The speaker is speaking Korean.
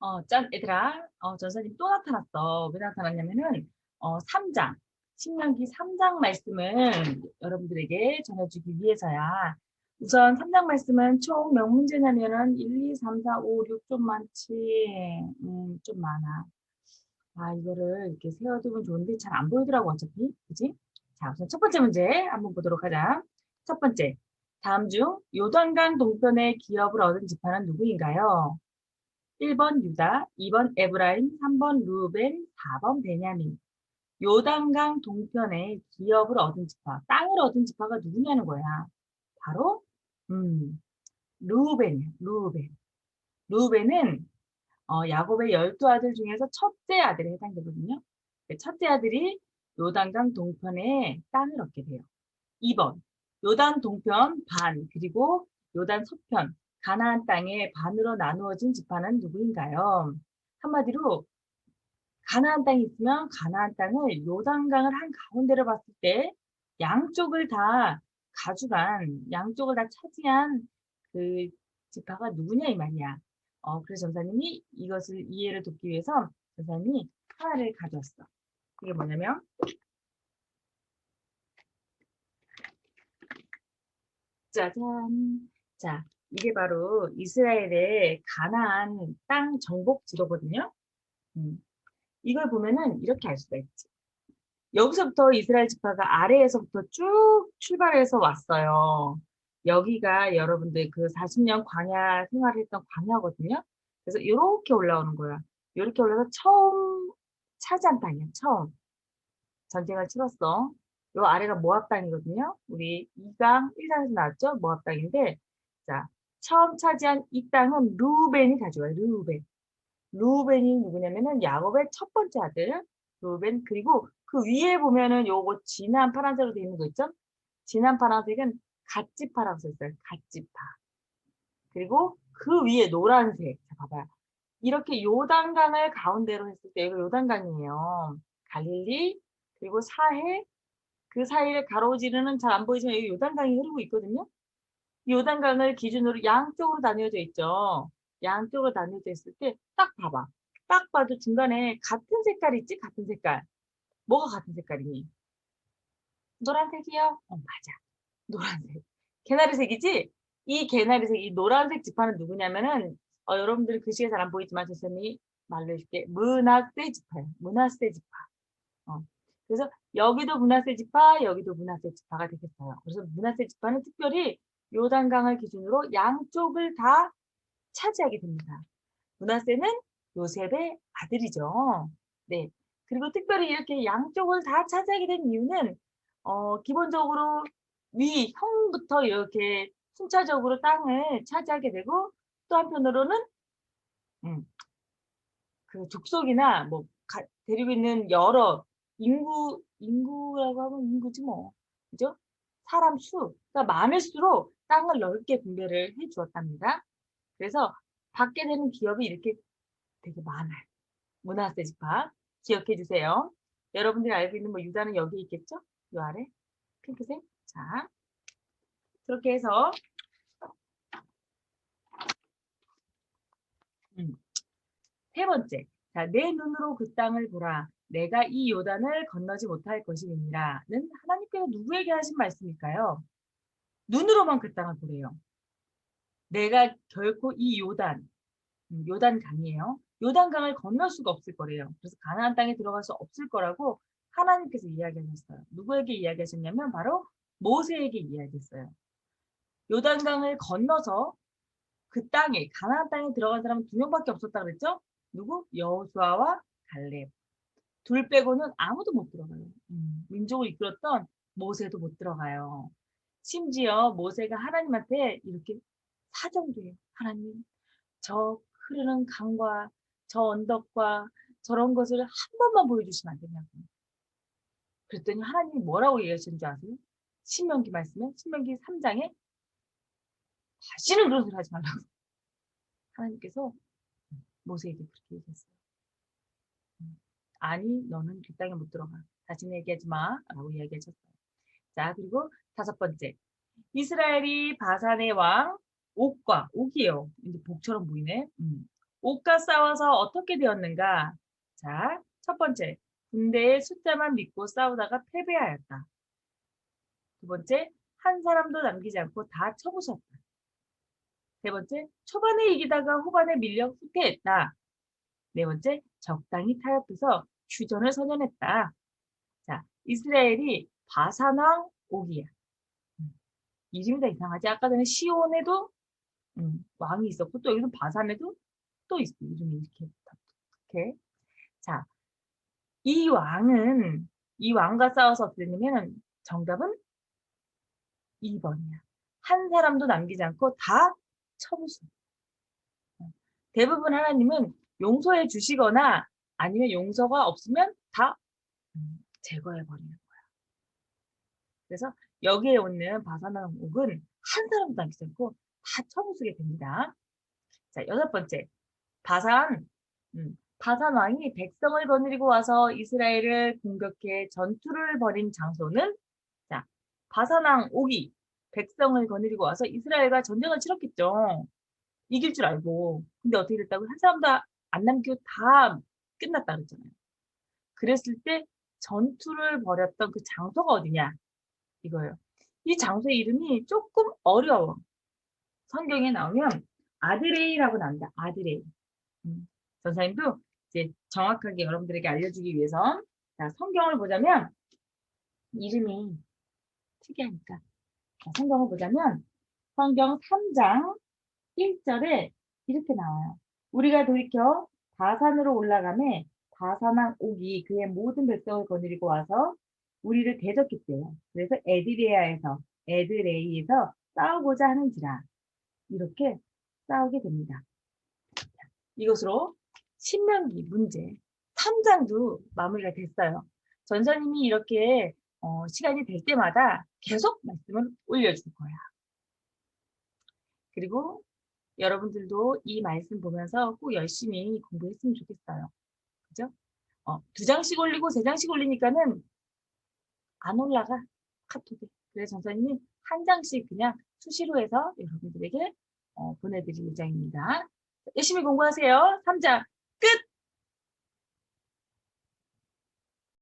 어, 짠, 얘들아. 어, 전사님 또 나타났어. 왜 나타났냐면은, 어, 3장. 신명기 3장 말씀을 여러분들에게 전해주기 위해서야. 우선 3장 말씀은 총 몇 문제냐면은 1, 2, 3, 4, 5, 6 좀 많지. 음, 좀 많아. 아, 이거를 이렇게 세워두면 좋은데 잘 안 보이더라고, 어차피. 그지? 자, 우선 첫 번째 문제 한번 보도록 하자. 첫 번째. 다음 중 요단강 동편의 기업을 얻은 지파는 누구인가요? 1번 유다, 2번 에브라임, 3번 루벤, 4번 베냐민. 요단강 동편에 기업을 얻은 지파, 땅을 얻은 지파가 누구냐는 거야. 바로 음, 루벤이야. 루벤. 루벤은 어, 야곱의 열두 아들 중에서 첫째 아들에 해당되거든요. 그 첫째 아들이 요단강 동편에 땅을 얻게 돼요. 2번 요단 동편 반 그리고 요단 서편 가나안 땅의 반으로 나누어진 지파는 누구인가요? 한마디로 가나안 땅이 있으면 가나안 땅을 요단강을 한 가운데로 봤을 때 양쪽을 다 가져간 양쪽을 다 차지한 그 지파가 누구냐 이 말이야. 어, 그래서 전사님이 이것을 이해를 돕기 위해서 전사님이 하나를 가져왔어. 이게 뭐냐면 짜잔. 자, 이게 바로 이스라엘의 가나안 땅 정복 지도거든요. 음. 이걸 보면은 이렇게 알 수가 있지. 여기서부터 이스라엘 지파가 아래에서부터 쭉 출발해서 왔어요. 여기가 여러분들 그 40년 광야 생활을 했던 광야거든요. 그래서 이렇게 올라오는 거야. 이렇게 올라서 처음 차지한 땅이야. 처음. 전쟁을 치렀어. 요 아래가 모압 땅이거든요. 우리 2강 1강에서 나왔죠? 모압 땅인데 자, 처음 차지한 이 땅은 루벤이 가져와요. 루벤. 루벤이 누구냐면은 야곱의 첫 번째 아들 루벤 그리고 그 위에 보면은 요거 진한 파란색으로 되어 있는 거 있죠? 진한 파란색은 갓지파라고 써 있어요. 갓지파. 그리고 그 위에 노란색. 자, 봐봐요. 이렇게 요단강을 가운데로 했을 때 이거 요단강이에요. 갈릴리 그리고 사해 그 사이를 가로지르는 잘 안 보이지만 여기 요단강이 흐르고 있거든요. 요단강을 기준으로 양쪽으로 나뉘어져 있죠. 양쪽으로 나뉘어져 있을 때 딱 봐봐. 딱 봐도 중간에 같은 색깔 있지? 같은 색깔. 뭐가 같은 색깔이니? 노란색이요? 어, 맞아. 노란색. 개나리색이지? 이 개나리색, 이 노란색 지파는 누구냐면은 어, 여러분들이 글씨가 잘 안 보이지만 선생님이 말로 해줄게. 문하세 지파예요. 문하세 지파. 어. 그래서 여기도 문하세 지파, 여기도 문하세 지파가 되겠어요. 그래서 문하세 지파는 특별히 요단강을 기준으로 양쪽을 다 차지하게 됩니다. 문하세는 요셉의 아들이죠. 네. 그리고 특별히 이렇게 양쪽을 다 차지하게 된 이유는 어, 기본적으로 위 형부터 이렇게 순차적으로 땅을 차지하게 되고 또 한편으로는 음, 그 족속이나 뭐 가, 데리고 있는 여러 인구 인구라고 하면 인구지 뭐 그죠? 사람 수가 많을수록 땅을 넓게 분배를 해 주었답니다. 그래서 받게 되는 기업이 이렇게 되게 많아요. 문화세 집합 기억해 주세요. 여러분들이 알고 있는 뭐 유다는 여기 있겠죠? 요 아래 핑크색. 자, 그렇게 해서 음, 세 번째. 자, 내 눈으로 그 땅을 보라. 내가 이 요단을 건너지 못할 것이니라는 하나님께서 누구에게 하신 말씀일까요? 눈으로만 그 땅을 보래요. 내가 결코 이 요단, 음, 요단 강이에요. 요단 강을 건널 수가 없을 거래요. 그래서 가나안 땅에 들어갈 수 없을 거라고 하나님께서 이야기하셨어요. 누구에게 이야기하셨냐면 바로 모세에게 이야기했어요. 요단 강을 건너서 그 땅에 가나안 땅에 들어간 사람은 두 명밖에 없었다 그랬죠? 누구? 여호수아와 갈렙. 둘 빼고는 아무도 못 들어가요. 음, 민족을 이끌었던 모세도 못 들어가요. 심지어 모세가 하나님한테 이렇게 사정도 해요. 하나님, 저 흐르는 강과 저 언덕과 저런 것을 한 번만 보여주시면 안 되냐고. 그랬더니 하나님이 뭐라고 얘기하시는지 아세요? 신명기 말씀에 신명기 3장에 다시는 그런 소리 하지 말라고. 하나님께서 모세에게 그렇게 얘기했어요. 아니, 너는 그 땅에 못 들어가. 다시는 얘기하지 마. 라고 이야기하셨어요. 자, 그리고 다섯 번째. 이스라엘이 바산의 왕 옥과 옥이에요. 이제 복처럼 보이네. 음. 옷과 싸워서 어떻게 되었는가? 자, 첫 번째, 군대의 숫자만 믿고 싸우다가 패배하였다. 두 번째, 한 사람도 남기지 않고 다 쳐부셨다. 세 번째, 초반에 이기다가 후반에 밀려 후퇴했다. 네 번째, 적당히 타협해서 휴전을 선언했다. 자, 이스라엘이 바산왕 오기야. 음, 이름이 다 이상하지? 아까 전에 시온에도 음, 왕이 있었고 또 여기서 바산에도 또 있어. 이름이 이렇게 이렇게. 자, 이 왕은 이 왕과 싸워서 되냐면 정답은 2번이야. 한 사람도 남기지 않고 다 쳐부수. 대부분 하나님은 용서해 주시거나 아니면 용서가 없으면 다 음, 제거해 버리는. 그래서 여기에 오는 바사나는 옥은 한 사람도 남기지 않고 다 쳐부수게 됩니다. 자, 여섯 번째. 바산. 음, 바산 왕이 백성을 거느리고 와서 이스라엘을 공격해 전투를 벌인 장소는 자, 바산 왕 옥이 백성을 거느리고 와서 이스라엘과 전쟁을 치렀겠죠. 이길 줄 알고. 근데 어떻게 됐다고? 한 사람도 안 남기고 다 끝났다 그랬잖아요. 그랬을 때 전투를 벌였던 그 장소가 어디냐? 이거예요. 이 장소의 이름이 조금 어려워. 성경에 나오면 아드레이라고 나옵니다. 아드레이. 음, 전사님도 이제 정확하게 여러분들에게 알려주기 위해서 자, 성경을 보자면 이름이 특이하니까 자, 성경을 보자면 성경 3장 1절에 이렇게 나와요. 우리가 돌이켜 다산으로 올라가매 다산왕 옥이 그의 모든 백성을 거느리고 와서 우리를 대적했대요. 그래서 에드레아에서 에드레이에서 싸우고자 하는지라 이렇게 싸우게 됩니다. 이것으로 신명기 문제 3장도 마무리가 됐어요. 전사님이 이렇게 어, 시간이 될 때마다 계속 말씀을 올려줄 거야. 그리고 여러분들도 이 말씀 보면서 꼭 열심히 공부했으면 좋겠어요. 그죠? 어, 두 장씩 올리고 세 장씩 올리니까는 안 올라가 카톡에. 그래서 전사님이 한 장씩 그냥 수시로 해서 여러분들에게 어, 보내드릴 예정입니다. 열심히 공부하세요. 3장 끝!